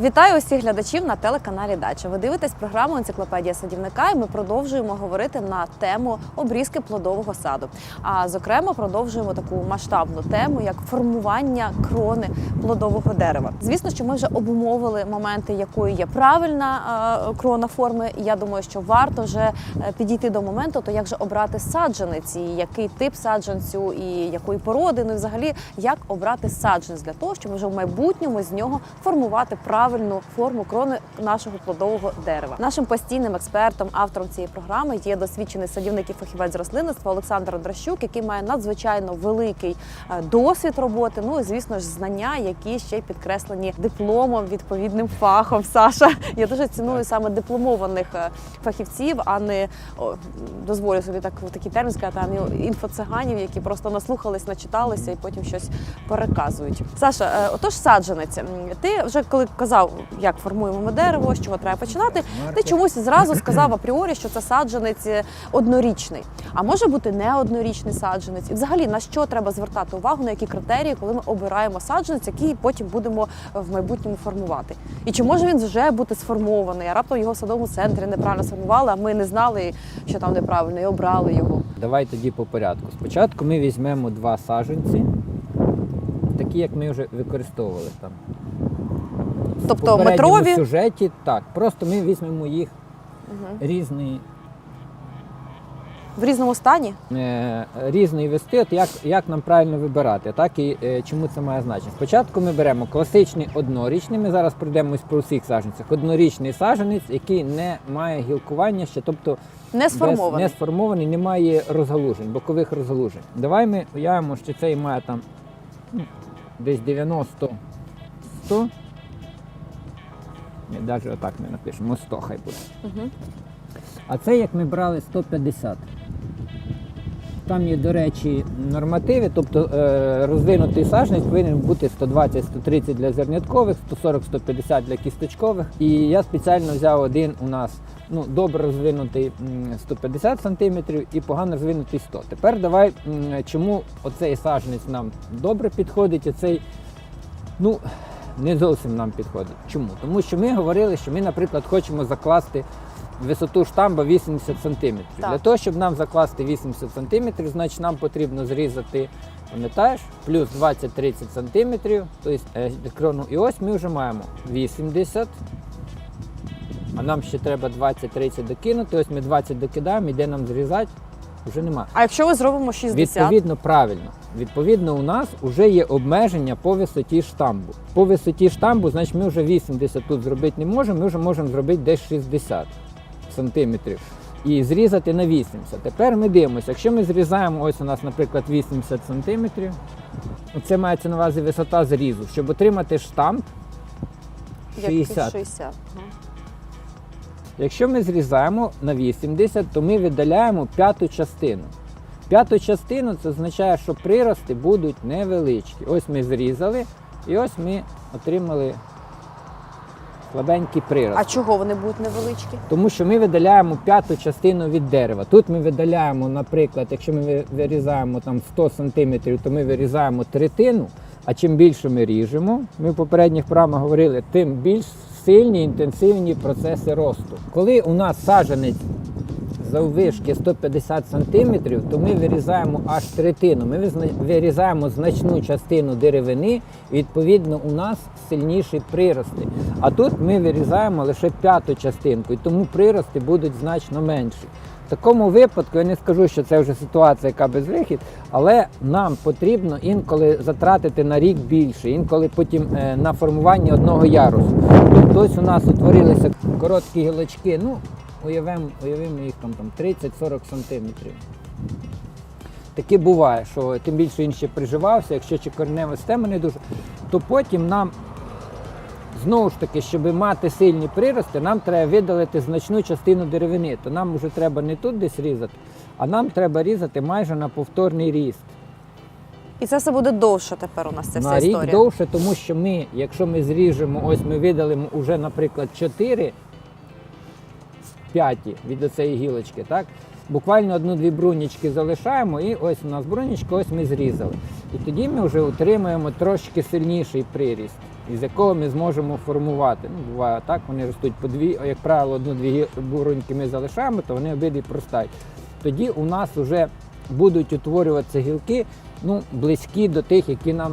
Вітаю усіх глядачів на телеканалі Дача. Ви дивитесь програму Енциклопедія садівника, і ми продовжуємо говорити на тему обрізки плодового саду. А зокрема, продовжуємо таку масштабну тему, як формування крони плодового дерева. Звісно, що ми вже обумовили моменти, якою є правильна крона форми. Я думаю, що варто вже е, підійти до моменту, то як же обрати саджанець, і який тип саджанцю, і якої породи, ну і взагалі як обрати саджанець для того, щоб вже в майбутньому з нього формувати правильну форму крони нашого плодового дерева. Нашим постійним експертом, автором цієї програми є досвідчений садівник і фахівець з рослинництва Олександр Андрощук, який має надзвичайно великий е, досвід роботи. Ну і звісно ж знання, які ще підкреслені дипломом, відповідним фахом. Саша, я дуже ціную саме дипломованих е, фахівців, а не о, дозволю собі так такий термін сказати, а не інфоциганів, які просто наслухались, начиталися і потім щось переказують. Саша, е, отож саджанець, ти вже коли казав, як формуємо ми дерево, з чого треба починати, ти чомусь зразу сказав апріорі, що це саджанець е, однорічний. А може бути не однорічний саджанець. І взагалі на що треба звертати увагу, на які критерії, коли ми обираємо саджанець, який потім будемо е, в майбутньому формувати. І чи може він вже бути сформований, а раптом його в садовому центрі неправильно сформували, а ми не знали, що там неправильно, і обрали його. Давай тоді по порядку. Спочатку ми візьмемо два саджанці, такі, як ми вже використовували там. В Тобто метрові? сюжеті, так. Просто ми візьмемо їх різної, В різному стані? е, різної вести, от як, як нам правильно вибирати, так і е, чому це має значення. Спочатку ми беремо класичний однорічний, ми зараз пройдемось по всіх саджанцях. Однорічний саджанець, який не має гілкування ще, тобто Не сформований. Без, не сформований, немає розгалужень, бокових розгалужень. Давай ми уявимо, що цей має там ну, десь 90 100. Ні, навіть отак ми напишемо, 100 хай буде. Угу. А це як ми брали 150. Там є, до речі, нормативи, тобто е, розвинутий саджанець повинен бути 120-130 для зерняткових, 140-150 для кісточкових. І я спеціально взяв один у нас ну, добре розвинутий 150 см і погано розвинутий 100 Тепер давай, чому оцей саджанець нам добре підходить, а цей ну, не зовсім нам підходить. Чому? Тому що ми говорили, що ми, наприклад, хочемо закласти висоту штамба 80 см. Так. Для того, щоб нам закласти 80 см, значить нам потрібно зрізати, пам'ятаєш, плюс 20-30 см, тобто е, крону. І ось ми вже маємо 80 а нам ще треба 20-30 докинути. Ось ми 20 докидаємо, іде нам зрізати, вже нема. А якщо ми зробимо 60? Відповідно, правильно. Відповідно, у нас вже є обмеження по висоті штамбу. По висоті штамбу, значить, ми вже 80 тут зробити не можемо, ми вже можемо зробити десь 60 сантиметрів. І зрізати на 80. Тепер ми дивимося, якщо ми зрізаємо, ось у нас, наприклад, 80 сантиметрів, це мається на увазі висота зрізу. Щоб отримати штамп, 60. 60. Якщо ми зрізаємо на 80, то ми видаляємо п'яту частину. П'яту частину це означає, що прирости будуть невеличкі. Ось ми зрізали, і ось ми отримали слабенький прирост. А чого вони будуть невеличкі? Тому що ми видаляємо п'яту частину від дерева. Тут ми видаляємо, наприклад, якщо ми вирізаємо там 100 см, то ми вирізаємо третину. А чим більше ми ріжемо, ми в попередніх програмах говорили, тим більш сильні інтенсивні процеси росту. Коли у нас саджанець заввишки 150 см, то ми вирізаємо аж третину. Ми вирізаємо значну частину деревини, і відповідно у нас сильніші прирости. А тут ми вирізаємо лише п'яту частинку, і тому прирости будуть значно менші. В такому випадку я не скажу, що це вже ситуація, яка безвихід, але нам потрібно інколи затратити на рік більше, інколи потім е, на формування одного ярусу. Тобто ось у нас утворилися короткі гілочки. Ну, уявимо, уявимо їх там, там 30-40 сантиметрів. Таке буває, що тим більше він ще приживався, якщо чи коренева система не дуже, то потім нам знову ж таки, щоб мати сильні прирости, нам треба видалити значну частину деревини. То нам вже треба не тут десь різати, а нам треба різати майже на повторний ріст. І це все буде довше тепер у нас ця вся на рік довше, тому що ми, якщо ми зріжемо, ось ми видалимо уже, наприклад, 4 п'яті від цієї гілочки, так? Буквально одну-дві брунічки залишаємо, і ось у нас брунічка, ось ми зрізали. І тоді ми вже отримуємо трошки сильніший приріст. із якого ми зможемо формувати. Ну, буває так, вони ростуть по дві, як правило, одну-дві буруньки ми залишаємо, то вони обидві простають. Тоді у нас вже будуть утворюватися гілки ну, близькі до тих, які нам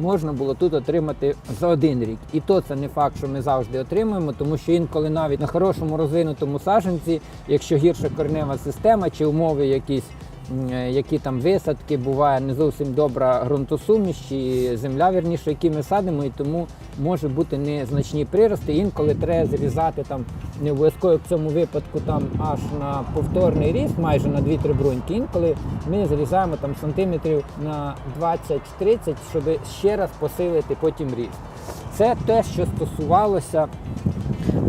можна було тут отримати за один рік. І то це не факт, що ми завжди отримуємо, тому що інколи навіть на хорошому розвинутому саджанці, якщо гірша коренева система чи умови якісь. Е, Які там висадки, буває не зовсім добра ґрунтосуміш чи земля, вірніше, які ми садимо, і тому може бути незначні прирости. Інколи треба зрізати там не обов'язково в цьому випадку там аж на повторний ріст, майже на 2-3 бруньки. Інколи ми зрізаємо там сантиметрів на 20-30, щоб ще раз посилити потім ріст. Це те, що стосувалося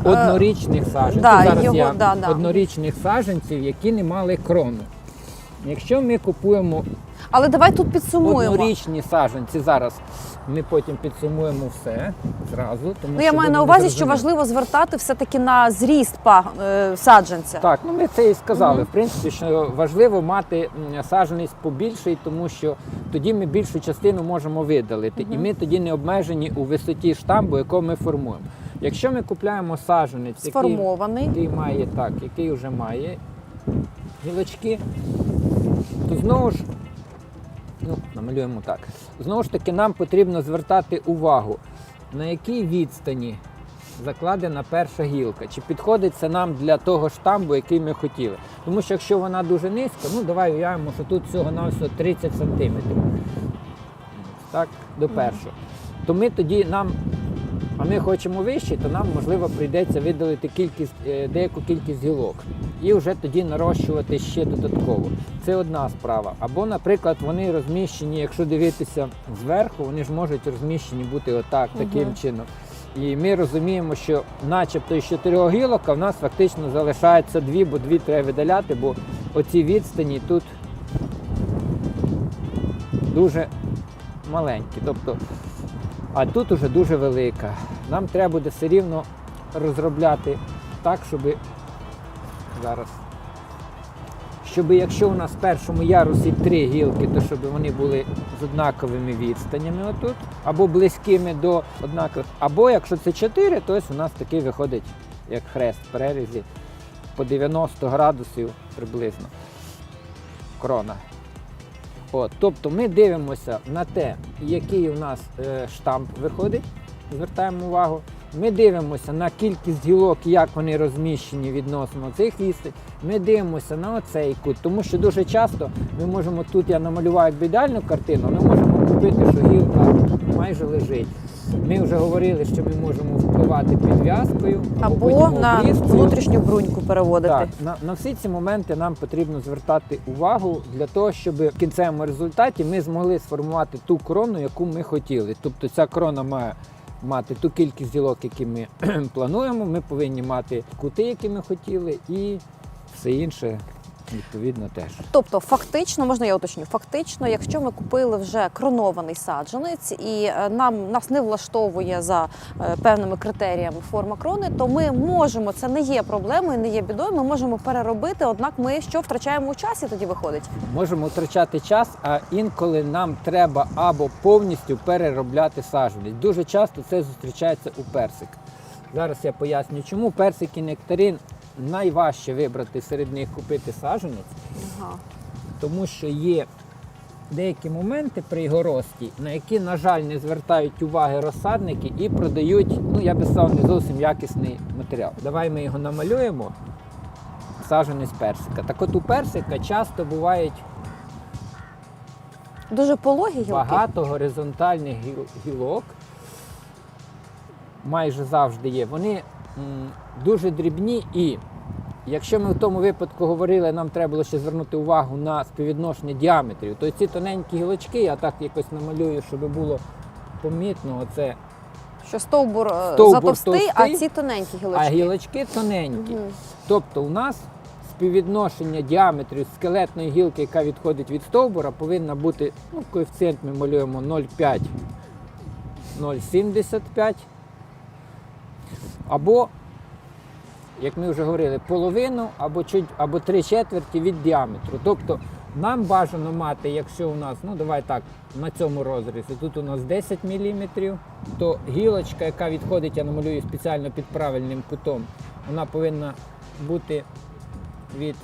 однорічних саджанців. да, Зараз його- я да, да. однорічних саджанців, які не мали крону. Якщо ми купуємо Але давай тут підсумуємо. однорічні саджанці, зараз ми потім підсумуємо все зразу. Тому Ну я що маю буде на увазі, що незрозуміло. важливо звертати все-таки на зріст па- е, саджанця. Так, ну ми це і сказали. В принципі, що важливо мати м, саджаність побільший, тому що тоді ми більшу частину можемо видалити, і ми тоді не обмежені у висоті штамбу, якого ми формуємо. Якщо ми купляємо саджанець, який, Сформований. який має так, який вже має гілочки, знову ж, ну, намалюємо так. Знову ж таки, нам потрібно звертати увагу, на якій відстані закладена перша гілка, чи підходить це нам для того штамбу, який ми хотіли. Тому що якщо вона дуже низька, ну давай уявимо, що тут всього на 30 сантиметрів. Так, до першого. То ми тоді нам, а ми хочемо вище, то нам можливо прийдеться видалити кількість, е, деяку кількість гілок. І вже тоді нарощувати ще додатково. Це одна справа. Або, наприклад, вони розміщені, якщо дивитися зверху, вони ж можуть розміщені бути отак, таким Мгм. чином. І ми розуміємо, що начебто із чотирьох гілок, а в нас фактично залишається дві, бо дві треба видаляти, бо оці відстані тут дуже маленькі. Тобто, а тут уже дуже велика. Нам треба буде все рівно розробляти так, щоб зараз. Щоб якщо у нас в першому ярусі три гілки, то щоб вони були з однаковими відстанями отут, або близькими до однакових, або якщо це чотири, то ось у нас такий виходить як хрест в перерізі по 90 градусів приблизно крона. От, тобто ми дивимося на те, який у нас е, штамп виходить, звертаємо увагу. Ми дивимося на кількість гілок, як вони розміщені відносно цих лістей. Ми дивимося на оцей кут, тому що дуже часто ми можемо тут, я намалював ідеальну картину, ми можемо купити, що гілка майже лежить. Ми вже говорили, що ми можемо впливати підв'язкою або, Або на внутрішню бруньку переводити. Так, на, на всі ці моменти нам потрібно звертати увагу для того, щоб в кінцевому результаті ми змогли сформувати ту крону, яку ми хотіли. Тобто ця крона має мати ту кількість ділок, які ми плануємо. Ми повинні мати кути, які ми хотіли, і все інше відповідно теж. Тобто, фактично, можна я уточню, фактично, якщо ми купили вже кронований саджанець і е, нам нас не влаштовує за е, певними критеріями форма крони, то ми можемо, це не є проблемою, не є бідою. Ми можемо переробити, однак ми що втрачаємо у часі тоді виходить. Можемо втрачати час, а інколи нам треба або повністю переробляти саджанець. Дуже часто це зустрічається у персик. Зараз я поясню, чому персик і нектарин найважче вибрати серед них купити саджанець, Ага. тому що є деякі моменти при його рості, на які, на жаль, не звертають уваги розсадники і продають, ну я би сказав, не зовсім якісний матеріал. Давай ми його намалюємо. Саджанець персика. Так от у персика часто бувають Дуже пологі гілки. багато горизонтальних гілок. Майже завжди є. Вони дуже дрібні і якщо ми в тому випадку говорили, нам треба було ще звернути увагу на співвідношення діаметрів, то ці тоненькі гілочки, я так якось намалюю, щоб було помітно, оце, Що стовбур, е, Стовбур затовстий, а ці тоненькі гілочки. а гілочки. тоненькі. Мгм. Тобто у нас співвідношення діаметрів скелетної гілки, яка відходить від стовбура, повинна бути, ну, коефіцієнт ми малюємо 0,5, 0,75. Або, як ми вже говорили, половину або, чуть, або три четверті від діаметру. Тобто Нам бажано мати, якщо у нас, ну давай так, на цьому розрізі, тут у нас 10 мм, то гілочка, яка відходить, я намалюю спеціально під правильним кутом, вона повинна бути від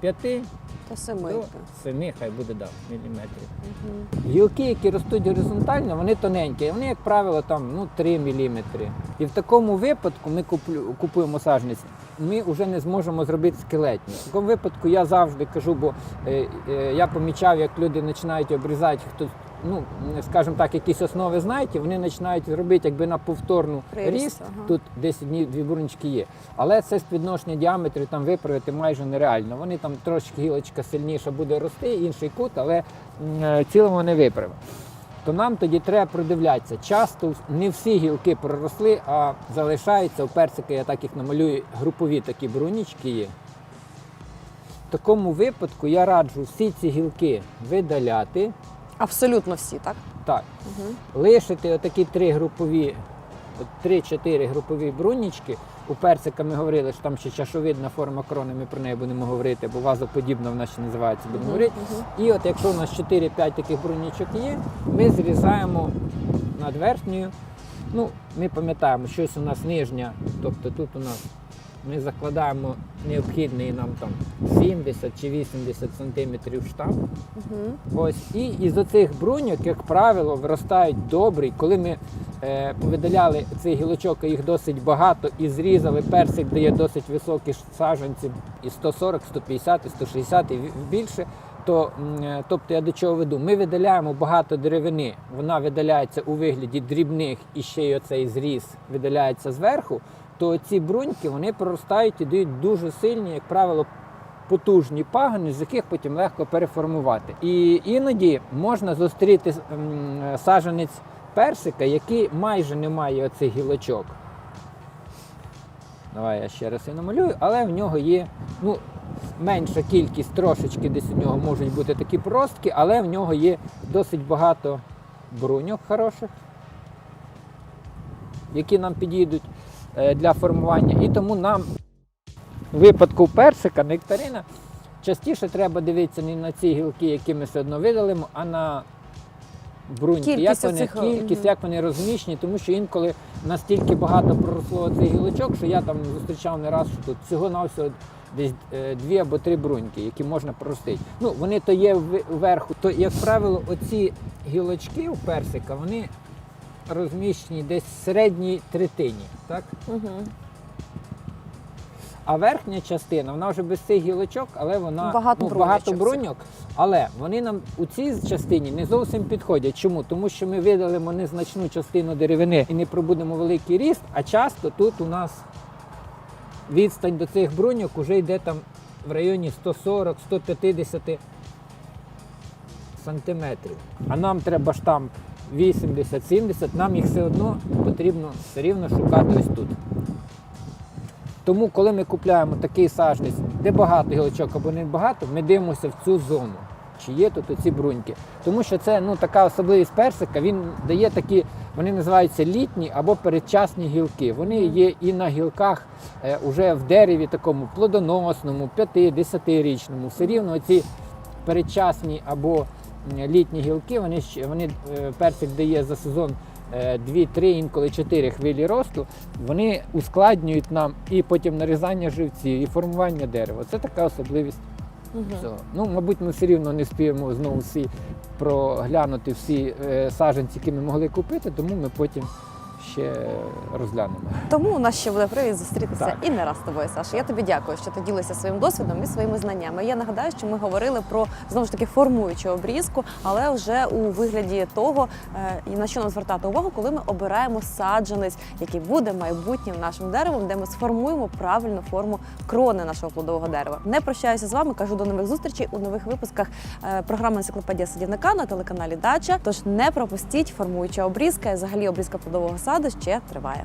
5 То семи. до семи, хай буде да, міліметрів. Гілки, які ростуть горизонтально, вони тоненькі, вони, як правило, там ну, 3 міліметри. І в такому випадку ми куплю- купуємо сажниць, ми вже не зможемо зробити скелетні. В такому випадку я завжди кажу, бо е, е, я помічав, як люди починають обрізати, хто, ну, скажімо так, якісь основи знають, вони починають робити якби на повторну Приріст, ріст. ага. Тут 10 днів дві бурнички є. Але це співвідношення діаметрів там виправити майже нереально. Вони там трошки гілочка сильніша буде рости, інший кут, але е, в цілому не виправимо. То нам тоді треба продивлятися. Часто не всі гілки проросли, а залишаються у персика, я так їх намалюю, групові такі брунічки є. В такому випадку я раджу всі ці гілки видаляти. Абсолютно всі, так? Так, Угу. лишити отакі три групові, от три-чотири групові брунічки. У персика ми говорили, що там ще чашовидна форма крони, ми про неї будемо говорити, бо вазоподібна вона ще називається, будемо говорити. І от якщо у нас 4-5 таких брунічок є, ми зрізаємо над верхньою. Ну, ми пам'ятаємо, щось у нас нижня, тобто тут у нас ми закладаємо необхідний нам там 70 чи 80 сантиметрів штамп. Угу. Ось і із оцих бруньок, як правило, виростають добрі. Коли ми е, повидаляли цих гілочок, їх досить багато, і зрізали персик, дає досить високі саджанці, і 140, 150, і 160 і більше. То, е, тобто я до чого веду? Ми видаляємо багато деревини, вона видаляється у вигляді дрібних, і ще й оцей зріз видаляється зверху. То ці бруньки вони проростають і дають дуже сильні, як правило, потужні пагони, з яких потім легко переформувати. І іноді можна зустріти м, саджанець персика, який майже не має оцих гілочок. Давай я ще раз і намалюю, але в нього є ну, менша кількість, трошечки десь у нього можуть бути такі простки, але в нього є досить багато бруньок хороших, які нам підійдуть для формування. І тому нам у випадку персика, нектарина, частіше треба дивитися не на ці гілки, які ми все одно видалимо, а на бруньки. як вони, оцих, кількість, як вони розміщені, тому що інколи настільки багато проросло цих гілочок, що я там зустрічав не раз, що тут всього навсього десь е, дві або три бруньки, які можна проростити. Ну, вони то є в- вверху. То, як правило, оці гілочки у персика, вони розміщені десь в середній третині. Так? Угу. А верхня частина, вона вже без цих гілочок, але вона Багато ну, багато цих. бруньок. Але вони нам у цій частині не зовсім підходять. Чому? Тому що ми видалимо незначну частину деревини і не пробудемо великий ріст, а часто тут у нас відстань до цих бруньок вже йде там в районі 140-150 сантиметрів. А нам треба штамп 80-70, нам їх все одно потрібно все рівно шукати ось тут. Тому, коли ми купуємо такий сажниць, де багато гілочок або не багато, ми дивимося в цю зону, чи є тут оці бруньки. Тому що це ну, така особливість персика, він дає такі, вони називаються літні або передчасні гілки. Вони є і на гілках е, уже в дереві такому плодоносному, 5-10-річному. Все рівно ці передчасні або літні гілки, вони, вони е, персик дає за сезон е, 2-3, інколи 4 хвилі росту, вони ускладнюють нам і потім нарізання живців, і формування дерева. Це така особливість Угу. Ну, мабуть, ми все рівно не спіємо знову всі проглянути всі е, саджанці, які ми могли купити, тому ми потім ще розглянемо. Тому у нас ще буде привід зустрітися Так. і не раз з тобою, Саша. Я тобі дякую, що ти ділишся своїм досвідом і своїми знаннями. Я нагадаю, що ми говорили про знову ж таки формуючу обрізку, але вже у вигляді того, е, і на що нам звертати увагу, коли ми обираємо саджанець, який буде майбутнім нашим деревом, де ми сформуємо правильну форму крони нашого плодового дерева. Не прощаюся з вами. Кажу до нових зустрічей у нових випусках е, програми Енциклопедія садівника на телеканалі Дача. Тож не пропустіть формуюча обрізка і взагалі обрізка плодового саду ще триває.